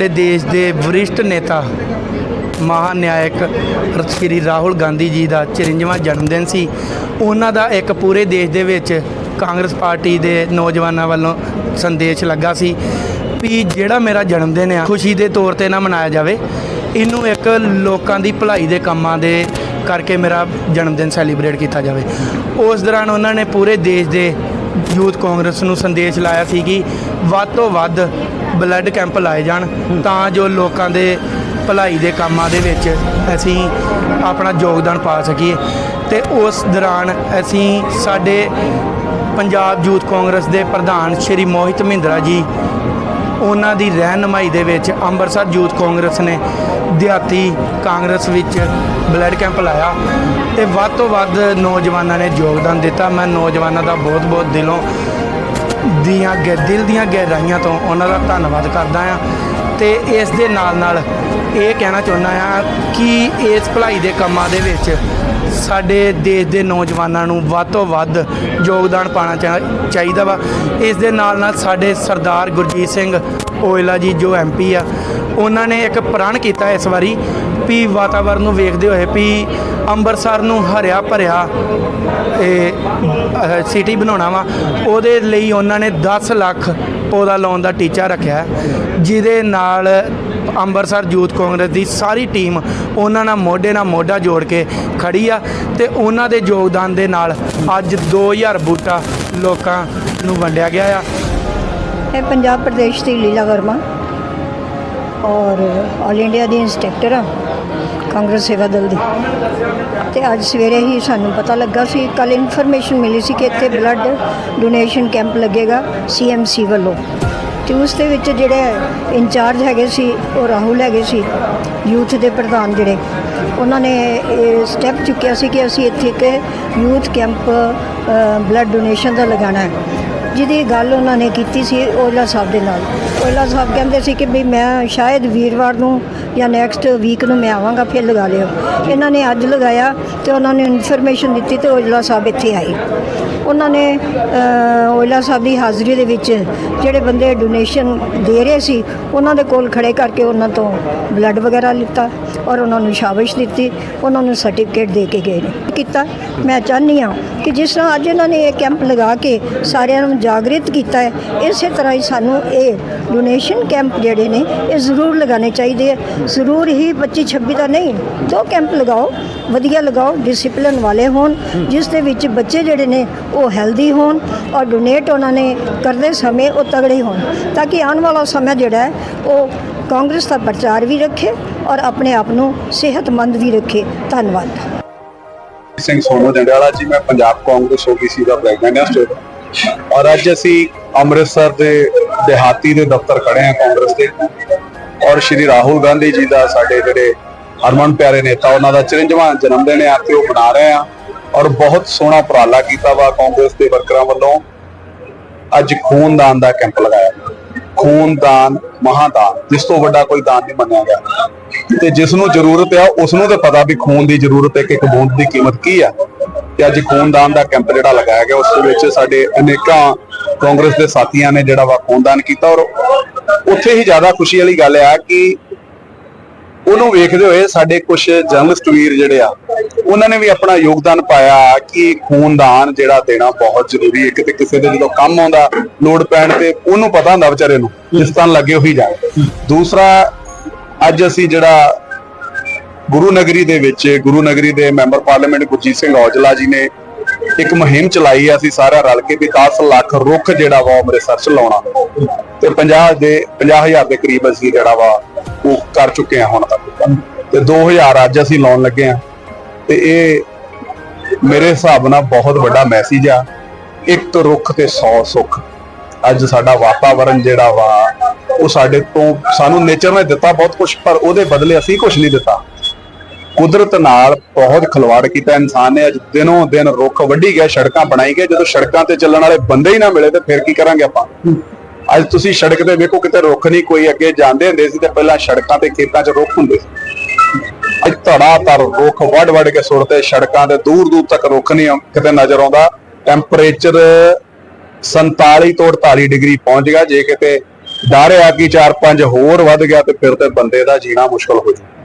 ਸਾਡੇ ਦੇਸ਼ ਦੇ ਵਰਿਸ਼ਠ ਨੇਤਾ, ਮਹਾਨਿਆਇਕ ਸ੍ਰੀ ਰਾਹੁਲ ਗਾਂਧੀ ਜੀ ਦਾ 54ਵਾਂ ਜਨਮ ਦਿਨ ਸੀ। ਉਹਨਾਂ ਦਾ ਇੱਕ ਪੂਰੇ ਦੇਸ਼ ਦੇ ਵਿੱਚ ਕਾਂਗਰਸ ਪਾਰਟੀ ਦੇ ਨੌਜਵਾਨਾਂ ਵੱਲੋਂ ਸੰਦੇਸ਼ ਲੱਗਾ ਸੀ ਵੀ ਜਿਹੜਾ ਮੇਰਾ ਜਨਮ ਦਿਨ ਆ, ਖੁਸ਼ੀ ਦੇ ਤੌਰ ਤੇ ਨਾ ਮਨਾਇਆ ਜਾਵੇ। ਇਹਨੂੰ ਇੱਕ ਲੋਕਾਂ ਦੀ ਭਲਾਈ ਦੇ ਕੰਮਾਂ ਦੇ ਕਰਕੇ ਮੇਰਾ ਜਨਮ ਦਿਨ ਸੈਲੀਬ੍ਰੇਟ ਕੀਤਾ ਜਾਵੇ। ਉਸ ਦੌਰਾਨ ਉਹਨਾਂ ਨੇ ਪੂਰੇ ਦੇਸ਼ ਦੇ ਯੂਥ ਕਾਂਗਰਸ ਨੂੰ ਸੰਦੇਸ਼ ਲਾਇਆ ਸੀ ਕਿ ਵੱਧ ਤੋਂ ਵੱਧ ਬਲੱਡ ਕੈਂਪ ਲਾਏ ਜਾਣ ਤਾਂ ਜੋ ਲੋਕਾਂ ਦੇ ਭਲਾਈ ਦੇ ਕੰਮਾਂ ਦੇ ਵਿੱਚ ਅਸੀਂ ਆਪਣਾ ਯੋਗਦਾਨ ਪਾ ਸਕੀਏ। ਤੇ ਉਸ ਦੌਰਾਨ ਅਸੀਂ ਸਾਡੇ ਪੰਜਾਬ ਯੂਥ ਕਾਂਗਰਸ ਦੇ ਪ੍ਰਧਾਨ ਸ਼੍ਰੀ ਮੋਹਿਤ ਮਹਿੰਦਰਾ ਜੀ, ਉਹਨਾਂ ਦੀ ਰਹਿਨਮਾਈ ਦੇ ਵਿੱਚ ਅੰਮ੍ਰਿਤਸਰ ਯੂਥ ਕਾਂਗਰਸ ਨੇ ਦਿਹਾਤੀ ਕਾਂਗਰਸ ਵਿੱਚ ਬਲੱਡ ਕੈਂਪ ਲਾਇਆ ਤੇ ਵੱਧ ਤੋਂ ਵੱਧ ਨੌਜਵਾਨਾਂ ਨੇ ਯੋਗਦਾਨ ਦਿੱਤਾ। ਮੈਂ ਨੌਜਵਾਨਾਂ ਦਾ ਬਹੁਤ-ਬਹੁਤ ਦਿਲੋਂ ਦੀਆਂ ਗਹਿ ਦਿਲ ਦੀਆਂ ਗਹਿਰਾਈਆਂ ਤੋਂ ਉਹਨਾਂ ਦਾ ਧੰਨਵਾਦ ਕਰਦਾ ਆ ਤੇ ਇਸ ਦੇ ਨਾਲ ਨਾਲ ਇਹ ਕਹਿਣਾ ਚਾਹੁੰਦਾ ਆ ਕਿ ਇਸ ਭਲਾਈ ਦੇ ਕੰਮਾਂ ਦੇ ਵਿੱਚ ਸਾਡੇ ਦੇਸ਼ ਦੇ ਨੌਜਵਾਨਾਂ ਨੂੰ ਵੱਧ ਤੋਂ ਵੱਧ ਯੋਗਦਾਨ ਪਾਣਾ ਚਾ- ਚਾਹੀਦਾ ਵਾ। ਇਸ ਦੇ ਨਾਲ ਨਾਲ ਸਾਡੇ ਸਰਦਾਰ ਗੁਰਜੀਤ ਸਿੰਘ ਓਇਲਾ ਜੀ ਜੋ ਐਮਪੀ ਆ ਉਹਨਾਂ ਨੇ ਇੱਕ ਪ੍ਰਣ ਕੀਤਾ ਇਸ ਵਾਰੀ ਵੀ ਵਾਤਾਵਰਨ ਨੂੰ ਵੇਖਦੇ ਹੋਏ ਵੀ ਅੰਮ੍ਰਿਤਸਰ ਨੂੰ ਹਰਿਆ ਭਰਿਆ ਇਹ ਸਿਟੀ ਬਣਾਉਣਾ ਵਾ। ਉਹਦੇ ਲਈ ਉਹਨਾਂ ਨੇ 10 ਲੱਖ ਪੌਦਾ ਲਾਉਣ ਦਾ ਟੀਚਾ ਰੱਖਿਆ। ਜਿਹਦੇ ਨਾਲ ਅੰਮ੍ਰਿਤਸਰ ਯੂਥ ਕਾਂਗਰਸ ਦੀ ਸਾਰੀ ਟੀਮ ਉਹਨਾਂ ਨਾਲ ਮੋਢੇ ਨਾਲ ਮੋਢਾ ਜੋੜ ਕੇ ਖੜੀ ਆ ਤੇ ਉਹਨਾਂ ਦੇ ਯੋਗਦਾਨ ਦੇ ਨਾਲ ਅੱਜ 2000 ਬੂਟਾ ਲੋਕਾਂ ਨੂੰ ਵੰਡਿਆ ਗਿਆ ਆ। ਇਹ ਪੰਜਾਬ ਪ੍ਰਦੇਸ਼ ਦੀ ਲੀਲਾ ਵਰਮਾ। ਔਰ ਆਲ ਇੰਡੀਆ ਦੀ ਇੰਸਟ੍ਰਕਟਰ ਆ, ਕਾਂਗਰਸ ਸੇਵਾ ਦਲ ਦੀ। ਤੇ ਅੱਜ ਸਵੇਰੇ ਹੀ ਸਾਨੂੰ ਪਤਾ ਲੱਗਾ ਸੀ ਕੱਲ ਇਨਫੋਰਮੇਸ਼ਨ ਮਿਲੀ ਸੀ ਕਿ ਇੱਥੇ ਬਲੱਡ ਡੋਨੇਸ਼ਨ ਕੈਂਪ ਲੱਗੇਗਾ ਸੀਐਮਸੀ ਵੱਲੋਂ। ਤੇ ਉਸ ਦੇ ਵਿੱਚ ਜਿਹੜੇ ਇੰਚਾਰਜ ਹੈਗੇ ਸੀ, ਉਹ ਰਾਹੁਲ ਹੈਗੇ ਸੀ ਯੂਥ ਦੇ ਪ੍ਰਧਾਨ ਜਿਹੜੇ। ਉਹਨਾਂ ਨੇ ਇਹ ਸਟੈਪ ਚੁੱਕਿਆ ਸੀ ਕਿ ਅਸੀਂ ਇੱਥੇ ਇੱਕ ਯੂਥ ਕੈਂਪ ਬਲੱਡ ਡੋਨੇਸ਼ਨ ਦਾ ਲਗਾਉਣਾ ਹੈ। ਜਿਹਦੀ ਗੱਲ ਉਹਨਾਂ ਨੇ ਕੀਤੀ ਸੀ ਓਇਲਾ ਸਾਹਿਬ ਦੇ ਨਾਲ। ਓਇਲਾ ਸਾਹਿਬ ਕਹਿੰਦੇ ਸੀ ਕਿ ਵੀ ਮੈਂ ਸ਼ਾਇਦ ਵੀਰਵਾਰ ਨੂੰ ਜਾਂ ਨੈਕਸਟ ਵੀਕ ਨੂੰ ਮੈਂ ਆਵਾਂਗਾ ਫਿਰ ਲਗਾ ਲਿਓ। ਇਹਨਾਂ ਨੇ ਅੱਜ ਲਗਾਇਆ ਤੇ ਉਹਨਾਂ ਨੇ ਇਨਫੋਰਮੇਸ਼ਨ ਦਿੱਤੀ ਤੇ ਓਇਲਾ ਸਾਹਿਬ ਇੱਥੇ ਆਏ। ਉਹਨਾਂ ਨੇ ਅ, ਓਇਲਾ ਸਾਹਿਬ ਦੀ ਹਾਜ਼ਰੀ ਦੇ ਵਿੱਚ ਜਿਹੜੇ ਬੰਦੇ ਡੋਨੇਸ਼ਨ ਦੇ ਰਹੇ ਸੀ ਉਹਨਾਂ ਦੇ ਕੋਲ ਖੜੇ ਕਰਕੇ ਉਹਨਾਂ ਤੋਂ ਬਲੱਡ ਵਗੈਰਾ ਲਿੱਤਾ। ਔਰ ਉਹਨਾਂ ਨੂੰ ਸ਼ਾਬਾਸ਼ ਦਿੱਤੀ, ਉਹਨਾਂ ਨੂੰ ਸਰਟੀਫਿਕੇਟ ਦੇ ਕੇ ਗਏ ਨੇ। ਕੀਤਾ। ਮੈਂ ਚਾਹੁੰਦੀ ਹਾਂ ਕਿ ਜਿਸ ਤਰ੍ਹਾਂ ਅੱਜ ਇਹਨਾਂ ਨੇ ਇਹ ਕੈਂਪ ਲਗਾ ਕੇ ਸਾਰਿਆਂ ਨੂੰ ਜਾਗਰਿਤ ਕੀਤਾ ਹੈ, ਇਸੇ ਤਰ੍ਹਾਂ ਹੀ ਸਾਨੂੰ ਇਹ ਡੋਨੇਸ਼ਨ ਕੈਂਪ ਜਿਹੜੇ ਨੇ, ਇਹ ਜ਼ਰੂਰ ਲਗਾਉਣੇ ਚਾਹੀਦੇ ਹੈ। ਜ਼ਰੂਰ ਹੀ 25 26 ਦਾ ਨਹੀਂ, ਦੋ ਕੈਂਪ ਲਗਾਓ, ਵਧੀਆ ਲਗਾਓ ਡਿਸਪਲਿਨ ਵਾਲੇ ਹੋਣ, ਜਿਸ ਦੇ ਵਿੱਚ ਬੱਚੇ ਜਿਹੜੇ ਨੇ ਉਹ ਹੈਲਦੀ ਹੋਣ ਔਰ ਡੋਨੇਟ ਉਹਨਾਂ ਨੇ ਕਰਦੇ ਸਮੇਂ ਉਹ ਤਗੜੇ ਹੋਣ, ਤਾਂ ਕਿ ਆਉਣ ਵਾਲਾ ਸਮਾਂ ਜਿਹੜਾ ਹੈ, ਉਹ ਕਾਂਗਰਸ ਦਾ ਪ੍ਰਚਾਰ ਵੀ ਰੱਖੇ ਔਰ ਆਪਣੇ ਆਪ ਨੂੰ ਸਿਹਤਮੰਦ ਵੀ ਰੱਖੇ। ਧੰਨਵਾਦ। ਸਿੰਘ ਸੋਨੂ ਜੰਡਿਆਲਾ ਜੀ, ਮੈਂ ਪੰਜਾਬ ਕਾਂਗਰਸ ਓਬੀਸੀ ਦਾ ਪ੍ਰੈਜ਼ੀਡੈਂਟ ਹਾਂ ਸਟੇਟ ਔਰ ਅੱਜ ਅਸੀਂ ਅੰਮ੍ਰਿਤਸਰ ਦੇ ਦਿਹਾਤੀ ਦੇ ਦਫ਼ਤਰ ਖੜੇ ਹਾਂ ਕਾਂਗਰਸ ਦੇ। ਔਰ ਸ਼੍ਰੀ ਰਾਹੁਲ ਗਾਂਧੀ ਜੀ ਦਾ ਸਾਡੇ ਜਿਹੜੇ ਹਰਮਨ ਪਿਆਰੇ ਨੇਤਾ, ਉਹਨਾਂ ਦਾ 54ਵਾਂ ਜਨਮ ਦਿਨ ਆ ਤੇ ਉਹ ਮਨਾ ਰਹੇ ਆ ਔਰ ਬਹੁਤ ਸੋਹਣਾ ਉਪਰਾਲਾ ਕੀਤਾ ਵਾ ਕਾਂਗਰਸ ਦੇ ਵਰਕਰਾਂ ਵੱਲੋਂ। ਅੱਜ ਖੂਨਦਾਨ ਦਾ ਕੈਂਪ ਲਗਾਇਆ ਖੂਨਦਾਨ, ਮਹਾਦਾਨ, ਜਿਸ ਤੋਂ ਵੱਡਾ ਕੋਈ ਦਾਨ ਨਹੀਂ ਮੰਨਿਆ ਗਿਆ। ਤੇ ਜਿਸ ਨੂੰ ਜ਼ਰੂਰਤ ਆ, ਉਸ ਨੂੰ ਤੇ ਪਤਾ ਵੀ ਖੂਨ ਦੀ ਜ਼ਰੂਰਤ ਹੈ ਕਿ ਇੱਕ ਬੂੰਦ ਦੀ ਕੀਮਤ ਕੀ ਆ। ਤੇ ਅੱਜ ਖੂਨਦਾਨ ਦਾ ਕੈਂਪ ਜਿਹੜਾ ਲਗਾਇਆ ਗਿਆ, ਉਸ ਦੇ ਵਿੱਚ ਸਾਡੇ ਅਨੇਕਾਂ ਕਾਂਗਰਸ ਦੇ ਸਾਥੀਆਂ ਨੇ ਜਿਹੜਾ ਵਾ ਖੂਨਦਾਨ ਕੀਤਾ ਔਰ ਉੱਥੇ ਹੀ ਜ਼ਿਆਦਾ ਖੁਸ਼ੀ ਵਾਲੀ ਗੱਲ ਆ ਕਿ ਉਹਨੂੰ ਵੇਖਦੇ ਹੋਏ ਸਾਡੇ ਕੁਝ ਜਰਨਲਿਸਟ ਵੀਰ ਜਿਹੜੇ ਆ ਉਹਨਾਂ ਨੇ ਵੀ ਆਪਣਾ ਯੋਗਦਾਨ ਪਾਇਆ ਕਿ ਖੂਨਦਾਨ ਜਿਹੜਾ ਦੇਣਾ ਬਹੁਤ ਜ਼ਰੂਰੀ ਹੈ। ਕਿਤੇ ਕਿਸੇ ਦੇ ਜਦੋਂ ਕੰਮ ਆਉਂਦਾ, ਲੋੜ ਪੈਣ ਤੇ ਉਹਨੂੰ ਪਤਾ ਹੁੰਦਾ ਵਿਚਾਰੇ ਨੂੰ, ਜਿਸ ਤਰ੍ਹਾਂ ਲੱਗੇ ਹੋਈ ਜਾਏ। ਦੂਸਰਾ, ਅੱਜ ਅਸੀਂ ਜਿਹੜਾ ਗੁਰੂ ਨਗਰੀ ਦੇ ਵਿੱਚ, ਗੁਰੂ ਨਗਰੀ ਦੇ ਮੈਂਬਰ ਪਾਰਲੀਮੈਂਟ ਗੁਰਜੀਤ ਸਿੰਘ ਔਜਲਾ ਜੀ ਨੇ ਇੱਕ ਮੁਹਿੰਮ ਚਲਾਈ ਆ, ਅਸੀਂ ਸਾਰਾ ਰਲ ਕੇ ਵੀ 10 ਲੱਖ ਰੁੱਖ ਜਿਹੜਾ ਵਾ ਉਹ ਅੰਮ੍ਰਿਤਸਰ ਚ ਲਾਉਣਾ। ਤੇ 50 ਦੇ 50000 ਦੇ ਕਰੀਬ ਅਸੀਂ ਜਿਹੜਾ ਵਾ ਉਹ ਕਰ ਚੁੱਕੇ ਆ ਹੁਣ ਤੱਕ। ਤੇ 2000 ਅੱਜ ਅਸੀਂ ਲਾਉਣ ਲੱਗੇ ਆ। ਤੇ ਇਹ ਮੇਰੇ ਹਿਸਾਬ ਨਾਲ ਬਹੁਤ ਵੱਡਾ ਮੈਸੇਜ ਆ। ਇੱਕ ਰੁੱਖ ਤੇ 100 ਸੁੱਖ। ਅੱਜ ਸਾਡਾ ਵਾਤਾਵਰਣ ਜਿਹੜਾ ਵਾ, ਉਹ ਸਾਡੇ ਤੋਂ ਸਾਨੂੰ ਨੇਚਰ ਨੇ ਦਿੱਤਾ ਬਹੁਤ ਕੁਝ ਪਰ ਉਹਦੇ ਬਦਲੇ ਅਸੀਂ ਕੁਝ ਨਹੀਂ ਦਿੱਤਾ। ਕੁਦਰਤ ਨਾਲ ਬਹੁਤ ਖਿਲਵਾੜ ਕੀਤਾ ਇਨਸਾਨ ਨੇ। ਅੱਜ ਦਿਨੋਂ ਦਿਨ ਰੁੱਖ ਵੱਢੀ ਗਿਆ ਸੜਕਾਂ ਬਣਾਈ ਗਏ। ਜਦੋਂ ਸੜਕਾਂ ਤੇ ਚੱਲਣ ਵਾਲੇ ਬੰਦੇ ਹੀ ਨਾ ਮਿਲੇ, ਤੇ ਫਿਰ ਕੀ ਕਰਾਂਗੇ ਆਪਾਂ? ਅੱਜ ਤੁਸੀਂ ਸੜਕ ਤੇ ਵੇਖੋ, ਕਿਤੇ ਰੁੱਖ ਨਹੀਂ, ਕੋਈ ਅੱਗੇ ਜਾਂਦੇ ਹੁੰਦੇ ਸੀ ਤੇ ਪਹਿਲਾਂ ਸੜਕਾਂ ਤੇ ਖੇਤਾਂ 'ਚ ਰੁੱਖ ਹੁੰਦੇ ਸੀ। ਅੱਜ ਧੜਾ ਧਰ ਰੁੱਖ ਵੱਢ ਵੱਢ ਕੇ ਸੁੱਟਦੇ ਸੜਕਾਂ ਤੇ ਦੂਰ ਦੂਰ ਤੱਕ ਰੁੱਖ ਨਹੀਂ ਕਿਤੇ ਨਜ਼ਰ ਆਉਂਦਾ। ਟੈਂਪਰੇਚਰ 47 ਤੋਂ 48 ਡਿਗਰੀ ਪਹੁੰਚ ਗਿਆ। ਜੇ ਕਿਤੇ ਡਰ ਆ ਕਿ ਚਾਰ ਪੰਜ ਹੋਰ ਵੱਧ ਗਿਆ ਤੇ ਫਿਰ ਤੇ ਬੰਦੇ ਦਾ ਜੀਣਾ ਮੁਸ਼ਕਲ ਹੋ ਜੂ